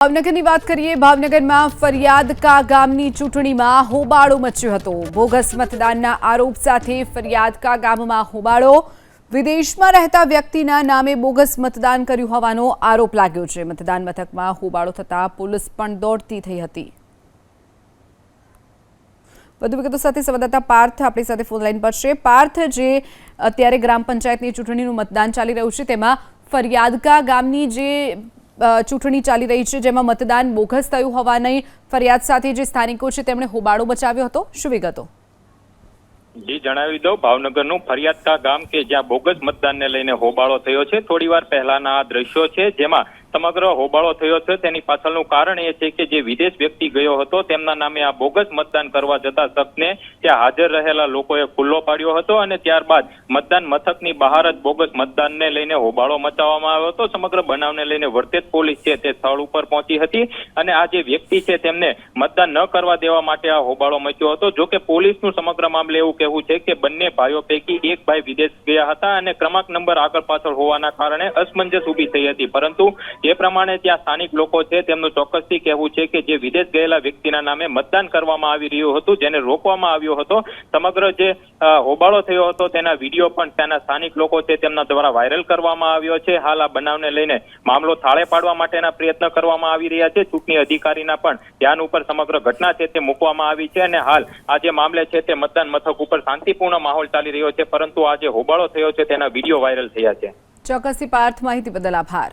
ભાવનગરની વાત કરીએ, ભાવનગરમાં ફરિયાદ કા ગામની ચૂંટણીમાં હોબાળો મચ્યો હતો. બોગસ મતદાનના આરોપ સાથે ફરિયાદ કા ગામમાં હોબાળો. વિદેશમાં રહેતા વ્યક્તિના નામે બોગસ મતદાન કર્યું હોવાનો આરોપ લાગ્યો છે. મતદાન મથકમાં હોબાળો થતા પોલીસ પણ દોડતી થઈ હતી. વધુ વિગતો સાથે સંવાદદાતા પાર્થ આપણી સાથે ફોન લાઈન પર છે. પાર્થ, જે અત્યારે ગ્રામ પંચાયતની ચૂંટણીનું મતદાન ચાલી રહ્યું છે, તેમાં ફરિયાદકા ગામની જે ચૂંટણી ચાલી રહી છે, જેમાં મતદાન બોગસ થયું હોવાની ફરિયાદ સાથે જે સ્થાનિકો છે, તેમણે હોબાળો બચાવ્યો હતો. શું વિગતો? જી, જણાવી દઉં. ભાવનગરનું ફરિયાદકા ગામ કે જ્યાં બોગસ મતદાનને લઈને હોબાળો થયો છે, થોડીવાર પહેલાના આ દ્રશ્યો છે, જેમાં સમગ્ર હોબાળો થયો છે. તેની પાછળનું કારણ એ છે કે જે વિદેશ વ્યક્તિ ગયો હતો, તેમના નામે આ બોગસ મતદાન કરવા જતા શખ્સને ત્યાં હાજર રહેલા લોકોએ ખુલ્લો પાડ્યો હતો અને ત્યારબાદ મતદાન મથકની બહાર જ બોગસ મતદાનને લઈને હોબાળો મચાવવામાં આવ્યો હતો. સમગ્ર બનાવને લઈને વર્તેજ પોલીસ છે તે સ્થળ ઉપર પહોંચી હતી અને આ જે વ્યક્તિ છે તેમને મતદાન ન કરવા દેવા માટે આ હોબાળો મચ્યો હતો. જો કે પોલીસનું સમગ્ર મામલે એવું કહેવું છે કે બંને ભાઈઓ પૈકી એક ભાઈ વિદેશ ગયા હતા અને ક્રમાંક નંબર આગળ પાછળ હોવાના કારણે અસમંજસ ઊભી થઈ હતી. પરંતુ જે પ્રમાણે ત્યાં સ્થાનિક લોકો છે, તેમનું ચોક્કસથી કહેવું છે કે જે વિદેશ ગયેલા વ્યક્તિના નામે મતદાન કરવામાં આવી રહ્યું હતું, જેને રોકવામાં આવ્યો હતો, સમગ્ર જે હોબાળો થયો હતો, તેના વીડિયો પણ ત્યાંના સ્થાનિક લોકો છે, તેમના દ્વારા વાયરલ કરવામાં આવ્યો છે. હાલ આ બનાવને લઈને મામલો થાળે પાડવા માટેના પ્રયત્ન કરવામાં આવી રહ્યા છે. ચૂંટણી અધિકારીના પણ ધ્યાન ઉપર સમગ્ર ઘટના છે, તે મૂકવામાં આવી છે અને હાલ આ જે મામલે છે, તે મતદાન મથક ઉપર શાંતિપૂર્ણ માહોલ ચાલી રહ્યો છે, પરંતુ આ જે હોબાળો થયો છે, તેના વીડિયો વાયરલ થયા છે. ચોક્કસથી પાર્થ માહિતી બદલ આભાર.